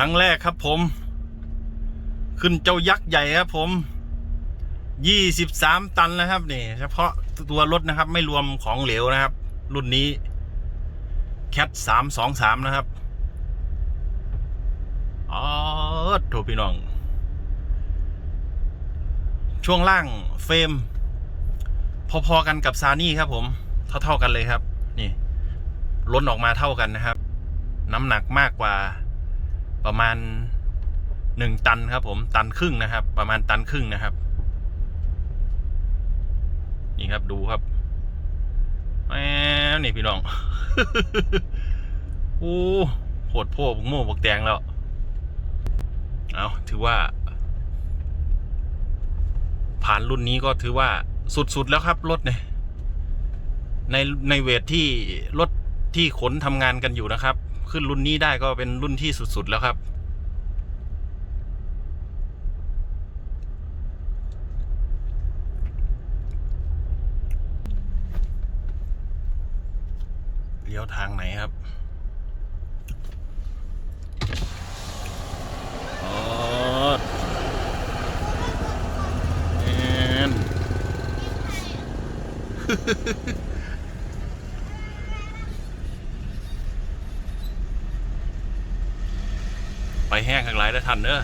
รั้งแรกครับผม ขึ้นเจ้ายักษ์ใหญ่ครับผมยี่สิบสามตันนะครับนี่เฉพาะตัวรถนะครับ ไม่รวมของเหลวนะครับ รุ่นนี้แคทสามสองสามนะครับอ๋อโถพี่น้อง ช่วงล่างเฟรม พอๆกันกับซานี่ครับผม เท่าๆกันเลยครับ นี่ล้นออกมาเท่ากันนะครับ น้ำหนักมากกว่า ประมาณหนึ่งตันครับ ผมตันครึ่งนะครับ ประมาณตันครึ่งนะครับ นี่ครับดูครับแหมนี่พี่น้องโอ้โหดโพกโม่บกแตงแล้ว เอาถือว่า ผ่านรุ่นนี้ก็ถือว่าสุด ๆ แล้วครับ รถเนี่ยในในเวทที่รถที่ขนทำงานกันอยู่นะครับ ขึ้นรุ่นนี้ได้ก็เป็นรุ่นที่สุด ๆ แล้วครับ เลี้ยวทางไหนครับอ๋อ แอน ไป แห้งข้างไรได้ทันเนอะ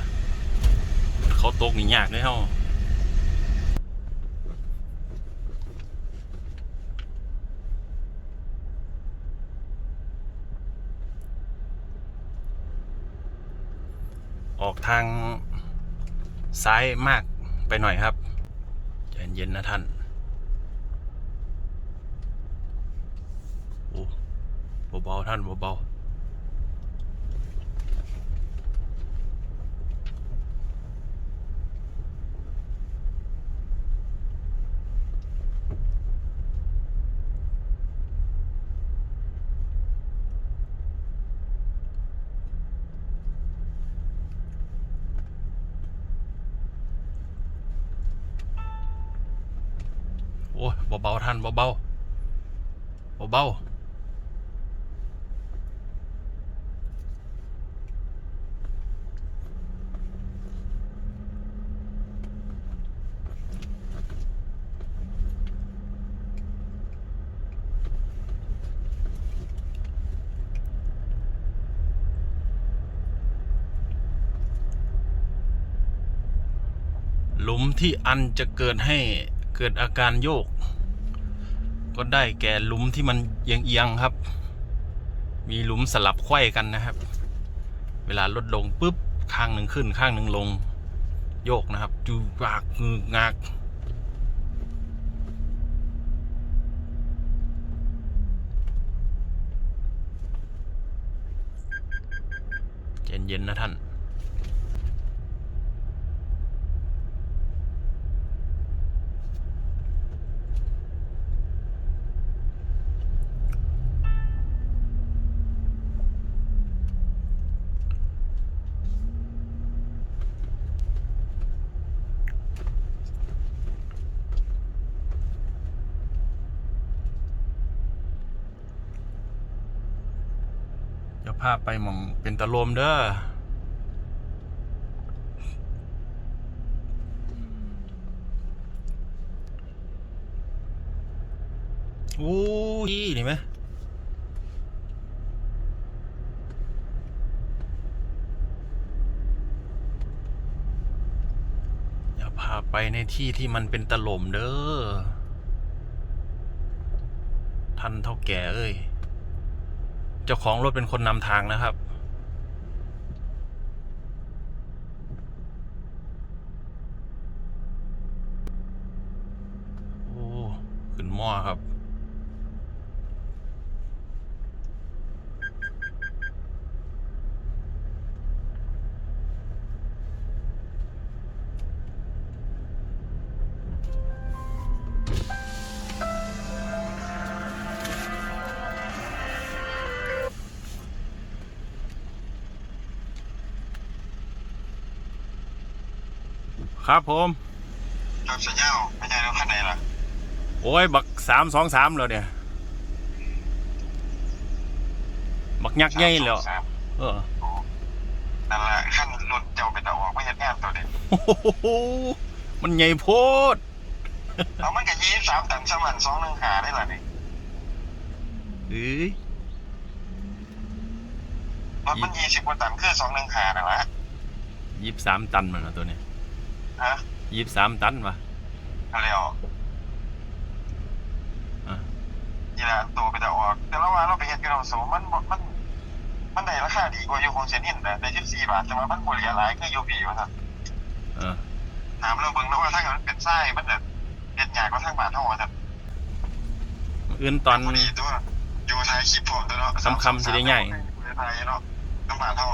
เขาตกนี่ยากเลยเฮาออกทางซ้ายมากไปหน่อยครับใจเย็นๆนะท่านโอ้เบาๆท่านเบาๆโอ้ยเบาๆท่า นเบาๆเบาๆหลุมที่อันจะเกิดให้เกิดอาการโยก ก็ได้แก่หลุมที่มันเอียงๆครับ มีหลุมสลับไขว้กันนะครับ เวลาลดลงปุ๊บข้างหนึ่งขึ้นข้างหนึ่งลง โยกนะครับ จูกากงึกงากเย็นๆนะท่านาไปมองเป็นตะลมเด้ออู้ยนี่ไหมเดี๋ยวพาไปในที่ที่มันเป็นตะลมเด้อท่านเท่าแก่เอ้ย เจ้าของรถเป็นคนนำทางนะครับ โอ้ ขึ้นหม้อครับ ครับผมครับสัญญาไม่ใช่รถคันไหนล่ะโอ้ย บักสามสองสามแล้วเนี่ย บักยักษ์ใหญ่แล้วสามเออโอ้นั่นแหละขั้นรถเจ้าเป็นตะออกไม่เห็นงานตัวเด็กโอ้โหมันใหญ่โพดเอามันกับยี่สามตันสมันสองหนึ่งหาได้ล่ะนี่เอ้ยรถมันยี่สิบกว่าตันคือสองหนึ่งหาน่ะละยี่สิบสามตันมันนะตัวเนี้ ฮะยี่สิบสามตันวะเอาเร็วอะยี่ละตัวเป็นตะออก แต่ละว่าเราไปเห็นกันเราสูมันบ่มัน มันได้ราคาดีกว่าอยู่ของเซนินนะได้สิบสี่บาทแต่ว่ามันบริยาหลายคือยูบีวะครับเออถามเราเบิ่งแล้วว่าถ้าเกิดมันเป็นไส้มันแบบเป็นใหญ่กว่าทางบาทเท่าไหร่ครับอื่นตอนพอดีตัวอยู่ท้ายคลิปผมตัวเนาะคำคำสิได้ง่ายไทยเนาะน้ำบาทเท่า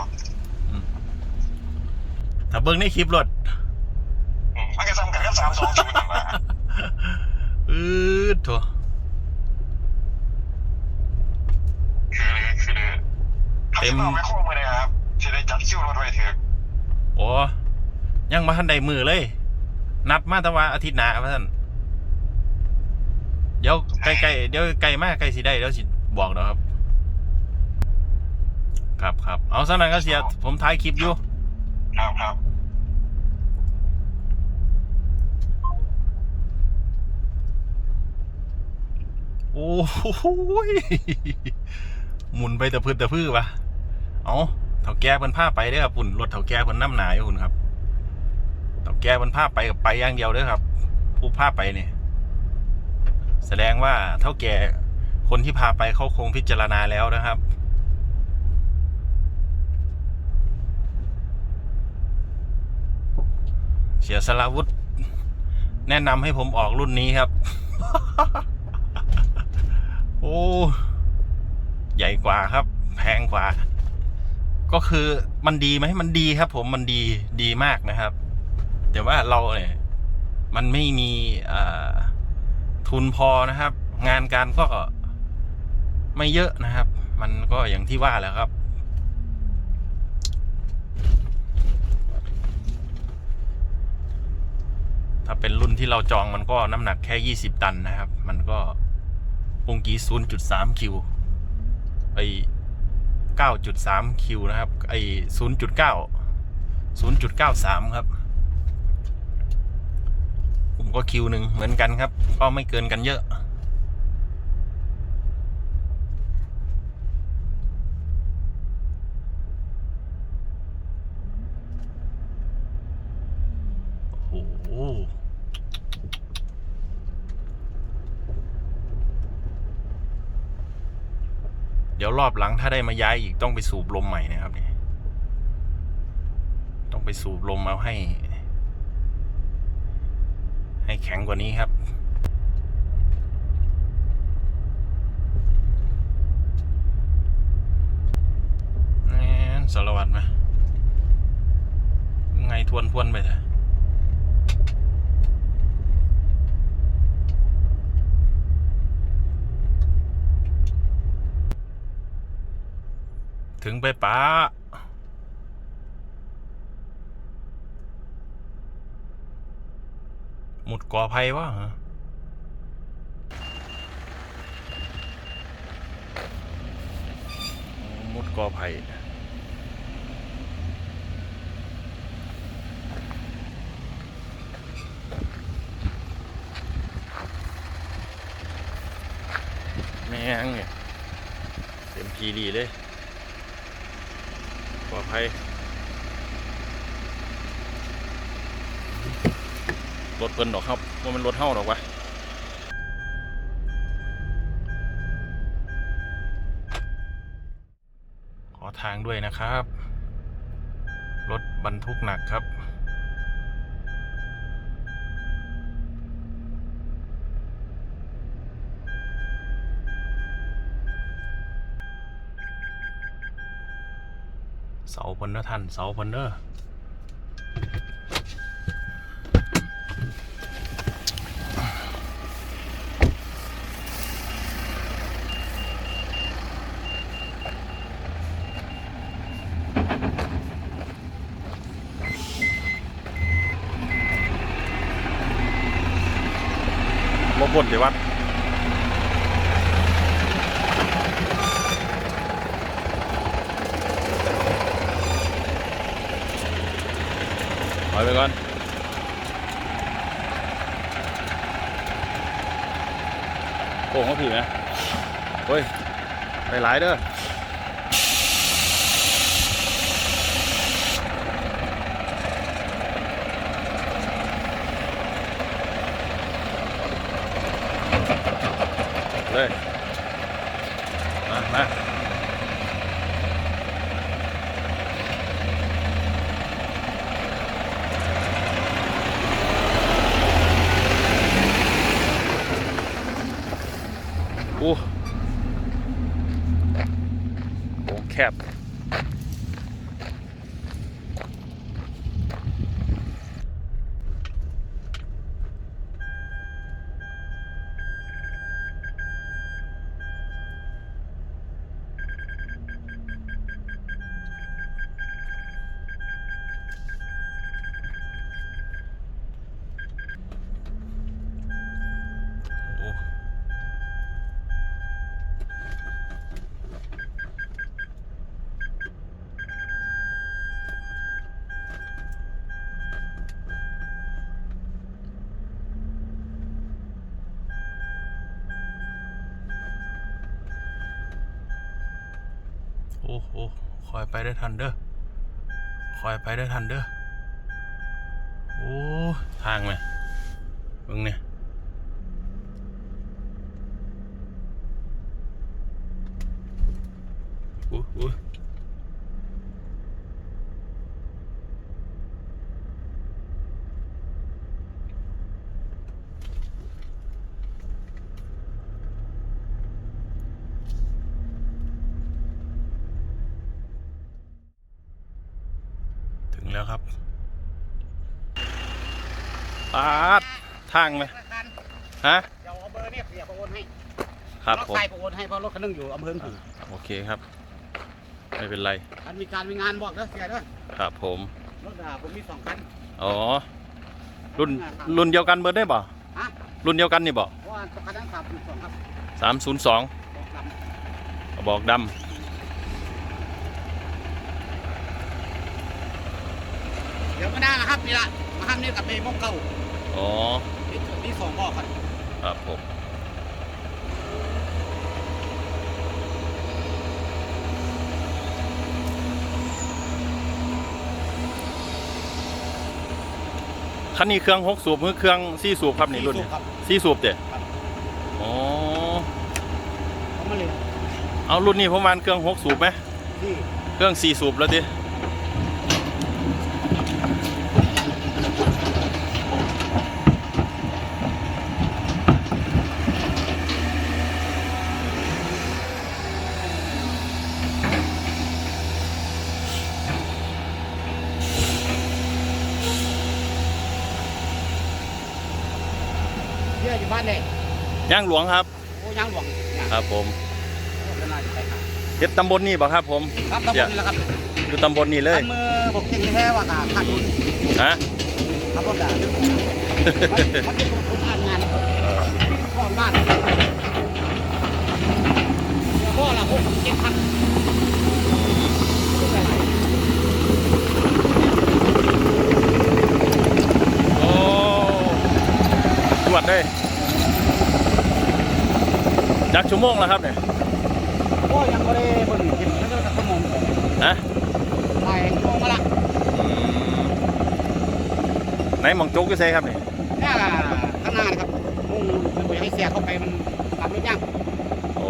ถ้าเบิ่งในคลิปรถอื มมันก็ซ้ำกันกับสามสองศูนย์นั่นแหละอืดโถคือคือเขาจะเอาไปโค้งไปเลยครับจะได้จัดคิวรถไว้เถอะโอ้ยังมาทันใดมือเลย นัดมาแต่ว่าอาทิตย์หน้าว่าท่านเดี๋ยวใกล้ๆเดี๋ยวใกล้มากใกล้สิได้เดี๋ยวสิบอกเนาะครับ ครับครับเอาซะนั้นก็เสียผมถ่ายคลิปอยู่ ครับครับ โอ้โหยหมุนไปแต่พื้นแต่พื้นวะเอาเถาแก่เพิ่นพาไปเด้ครับปุ่นรถเถาแก่เพิ่นน้ำหนาอยู่คุณครับเถาแก่เพิ่นพาไปกับไปอย่างเดียวด้อครับ ผู้พาไปเนี่ยแสดงว่าเท่าแก่คนที่พาไปเขาคงพิจารณาแล้วนะครับเสียสละวุธแนะนำให้ผมออกรุ่นนี้ครับ โอ้ ใหญ่กว่าครับ แพงกว่า ก็คือมันดีไหมมันดีครับ ผมมันดีดีมากนะครับ แต่ว่าเราเนี่ย มันไม่มีทุนพอนะครับ งานการก็ไม่เยอะนะครับ มันก็อย่างที่ว่าแหล้วครับถ้าเป็นรุ่นที่เราจองมันก็น้ำหนักแค่ 20 ตันนะครับ มันก็ ปุงกี้0.3คิวไอ9.3คิวนะครับ ไอ0.9 0.93ครับ ผมก็คิวหนึ่งเหมือนกันครับ ก็ไม่เกินกันเยอะ โอ้โห เดี๋ยวรอบหลังถ้าได้มาย้ายอีกต้องไปสูบลมใหม่นะครับเนี่ยต้องไปสูบลมเอาให้ ให้แข็งกว่านี้ครับแหมสารวัตรไหมไงทวนทวนไปเถอะ ถึงไปป้าหมุดก่อภัยวะมุดก่อภัยแม่งเนี่ยเต็มทีดีเลย ปลอดภัยรถเพิ่นดอกครับว่ามันรถเท่าดอกวะขอทางด้วยนะครับ รถบรรทุกหนักครับาเพิ่นเด้อท่านเสาเพิ่นเด้อบ่บ่นเดี๋ยววั ดถอยไปก่อนโป่งก็ผีไหมเฮ้ยไปหลายเด้อ เลย มา มา โอ้โหแคบ โอ้ โอ้โหคอยไปได้ทันเด้อคอยไปได้ทันเด้อโอ้ทางไหมมึงเนี่ยอู้อู้ แล้วครับปาดทางไหมฮะเดี๋ยวเอาเบอร์เนี่ยเสียประโอนให้ครับรถผมไฟประโอนให้เพราะรถคันนึงอยู่อำเภอผือโอเคครับ ไม่เป็นไรมันมีการมีงานบอกแล้วเสียด้วยครับผมรถด่าผมมีสองคันอ๋อรุ่นรุ่นเดียวกันเบิร์ดได้บ่ฮะรุ่นเดียวกันนี่บ่เพราะว่าคันนั้นขับสองครับสามศูนย์สองบอกลกระบอกดำ ดี๋ยวก็ได้นะครับนี่ละมาห้ามนี่กับเบมงเก่าำอ๋อมีมีสองบอกครับครับผมคันนี้เครื่องหกสูบหรือเครื่องสี่สูบครับนี่รุ่นนี้ครับสี่สูบเด็ครับอ๋อเขามาเลยเอารุ่นนี้ประมาณเครื่องหกสูบไหมที่เครื่องสี่สูบแล้วดิ เยอะอยู่บ้านเลยย่างหลวงครับโอ้ยังหลวงเนี่ยครับผมก็น่าจะไปหาเฮ็ดตำบลนี่บ่ครับผมครับตำบลนี่แหละครับอยู่ตำบลนี่เลยทำมือผมเก่งแท้ว่าการขาดทุนฮะขับรถด่ามันมันเป็นคนอ่านงานก่อนบ้านเดี๋ยวพ่อละหกเจ็ดพัน โอ้ ตรวจได้จักชั่วโมงแล้วครับเนี่ยพ่อยังไม่ได้เบิ่งเห็นแล้วก็ขโมงฮะไปมองมาละอืมไหนหมองโจ๊กก็ใช่ครับเนี่ยเนี่ยข้างหน้านะครับมุ่งมันบ่อยากให้เสียเข้าไปมันขับรถยากโอ้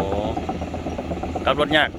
ขับรถยาก